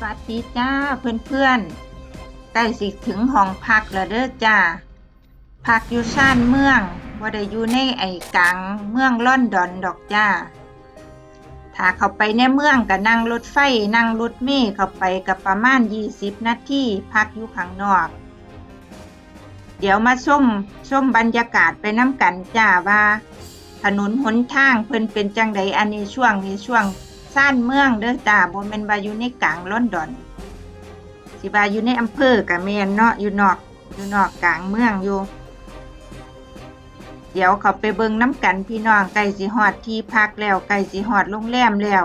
สวัสดีจ้าเพื่อนๆใกล้สิถึงห้องพักแล้วเด้อจ้าพักอยู่ชานเมืองบ่ได้อยู่ในไอ้กลางเมืองลอนดอนดอกจ้า ถ้าเข้าไปในเมืองก็นั่งรถไฟนั่งรถเมล์เข้าไปก็ประมาณ 20 นาทีพักอยู่ข้างนอก เดี๋ยวมาชมชมบรรยากาศไปน้ำกันจ้าว่า ถนนหนทางเพิ่นเป็นจังใดอันนี้ช่วงนี้ช่วง ซ่านเมืองเด้อจ้าบ่แม่นว่าอยู่ในกลางลอนดอน สิว่าอยู่ในอำเภอก็แม่นเนาะอยู่นอกอยู่นอกกลางเมืองอยู่ เดี๋ยวเขาไปเบิ่งน้ำกันพี่น้องใกล้สิฮอดที่พักแล้วใกล้สิฮอดโรงแรมแล้ว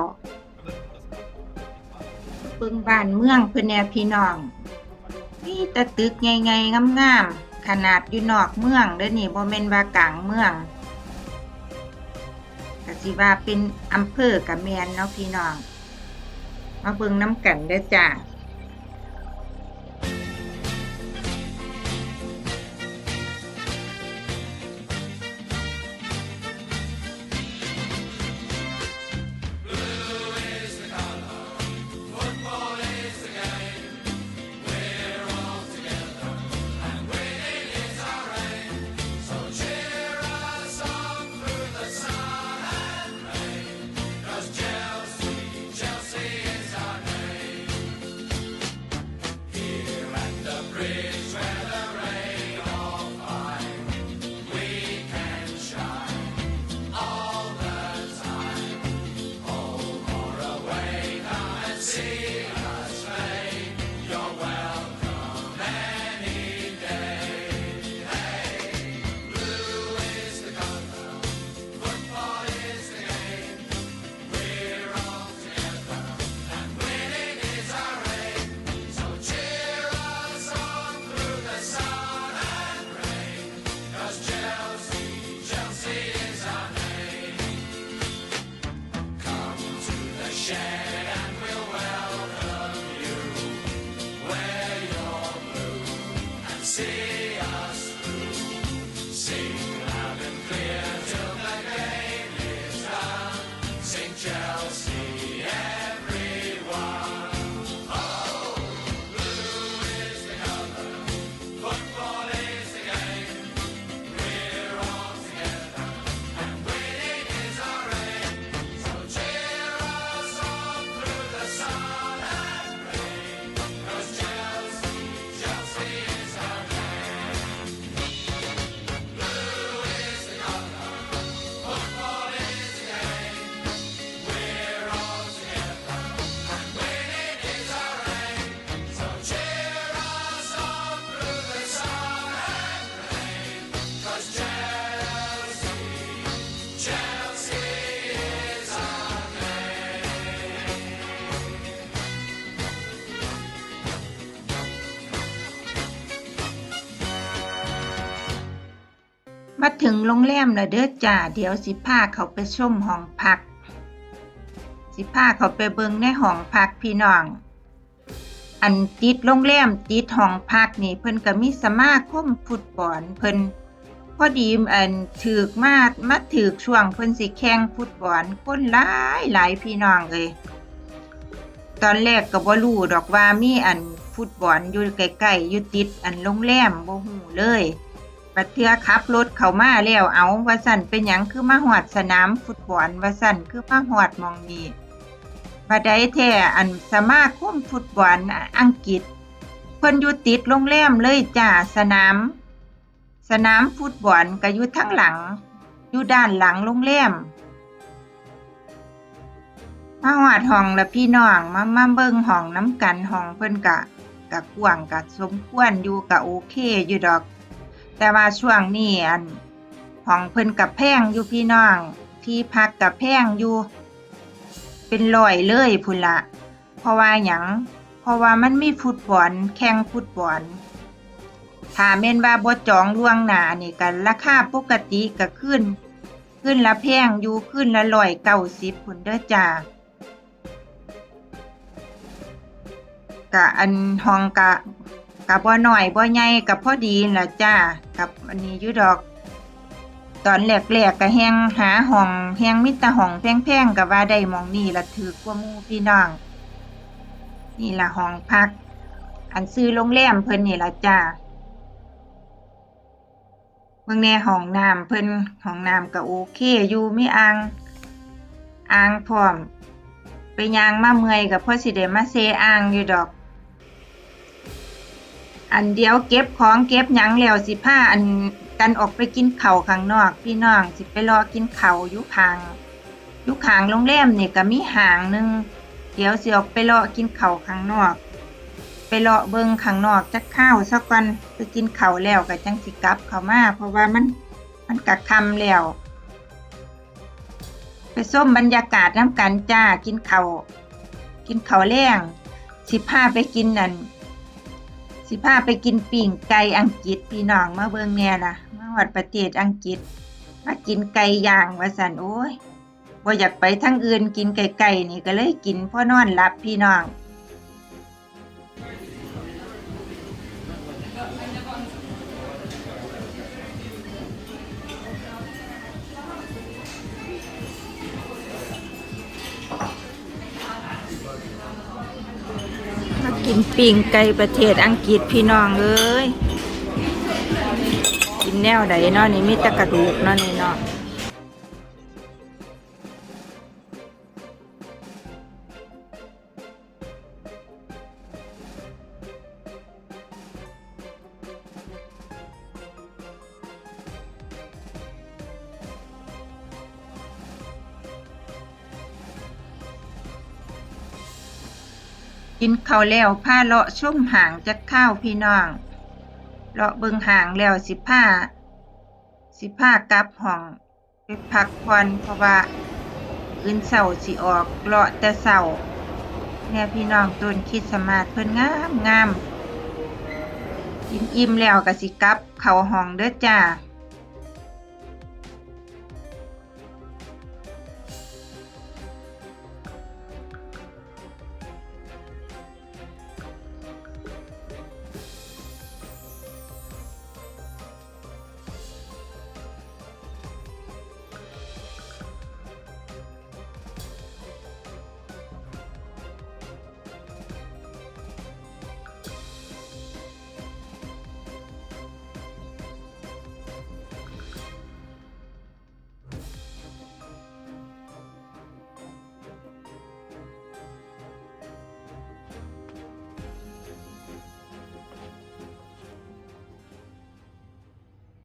เบิ่งบ้านเมืองเพิ่นแน่พี่น้องมีแต่ตึกใหญ่ๆงามๆขนาดอยู่นอกเมืองเด้อนี่บ่แม่นว่ากลางเมือง สิว่าเป็นอำเภอกับแมนเนาะพี่น้อง มาเบิ่งน้ำกันเด้อจ้า มาถึงโรงแรมแล้วเด้อจ้า เดี๋ยวสิพาเขาไปชมห้องพัก สิพาเขาไปเบิ่งในห้องพักพี่น้อง อันติดโรงแรมติดห้องพักนี่เพิ่นก็มีสมาคมฟุตบอลเพิ่นพอดีอันถึกมามาถึกช่วงเพิ่นสิแข่งฟุตบอลคนหลายหลายพี่น้องเอ้ยตอนแรกก็บ่รู้ดอกว่ามีอันฟุตบอลอยู่ใกล้ๆอยู่ติดอันโรงแรมบ่ฮู้เลย บัดเทือขับรถเข้ามาแล้วเอาว่าสั่นเป็นหยังคือมาหอดสนามฟุตบอลว่าสั่นคือมาหอดมองนี้บัดใดแท้อันสมาคมฟุตบอลอังกฤษเพิ่นอยู่ติดโรงแรมเลยจ้าสนาม สนามฟุตบอลก็อยู่ทั้งหลัง อยู่ด้านหลังโรงแรมมาหอดห้องแล้วพี่น้องมามาเบิ่งห้องน้ำกันห้องเพิ่นกะกะกว้างกะสมควรอยู่กะโอเคอยู่ดอก แต่ว่าช่วงนี้อันห้องเพิ่นกับแพงอยู่พี่น้อง ที่พักกับแพงอยู่ เป็นร้อยเลยพุ่นละ เพราะว่าหยังเพราะว่ามันมีฟุตบอลแข่งฟุตบอลถ้าแม่นว่าบ่จองล่วงหน้านี่ก็ราคาปกติก็ขึ้น ขึ้นละแพงอยู่ขึ้นละร้อยเก้าสิบพุ่นเด้อจ้ากะอันห้องกะ กับบ่หน้อยบ่ใหญ่กับพอดีล่ะจ้ากับอันนี้อยู่ดอก ตอนแรกๆก็แฮงหาห้องแฮงมีแต่ห้องแพงๆก็ว่าได้หมองนี้ละถือกว่าหมู่พี่น้อง นี่ละห้องพัก อันซื้อโรงแรมเพิ่นนี่ล่ะจ้าเบิ่งแน่ห้องน้ำเพิ่นห้องน้ำก็โอเคอยู่มีอ่างอ่างพร้อม ไปย่างมาเมื่อยก็พอสิได้มาเซอ่างอยู่ดอก อันเดียวเก็บของเก็บหยังแล้วสิพาอันกันออกไปกินเข้าวข้างนอก พี่น้องสิไปรอกินเข้าวอยู่ข้างอยู่ข้างโรงแรมนี่ก็มีห้างหนึงเดี๋ยวสิออกไปเลาะกินเข้าวข้างนอก ไปเลาะเบิงข้างนอกจักข้าวสักวันไปกินข้าวแล้วก็จังสิกลับเข้ามาเพราะว่ามันมันก็ค่ำแล้ว ไปส้มบรรยากาศน้ำกันจ้ากินข้าวกินข้าวแล้งสิพาไปกินนั่น สิพาไปกินปิ่งไก่อังกฤษพี่น้องมาเบิ่งแหน่ะ มาหอดประเทศอังกฤษ มากินไก่ย่างว่าสันโอ้ยบ่อยากไปทั้งอื่นกินไก่ไก่นี่ก็เลยกินพ่อนอนหลับพี่น้อง กินปิ่งไก่ประเทศอังกฤษพี่น้องเอ้ยกินแนวใดเนาะนี่มีตะกระดูกเนาะนี่เนาะ กินข้าวแล้วพาเลาะชุ่มหางจักข้าวพี่น้อง เลาะเบิงหางแล้วสิพาสิพากลับห้องไปพักผ่อนเพราะว่าอื่นเสาสิออกเลาะแต่เสาเนี่ยพี่น้องต้นคิดสมาสเพิ่นงามงามกินอิ่มแล้วก็สิกลับเข้าห้องเด้อจ้า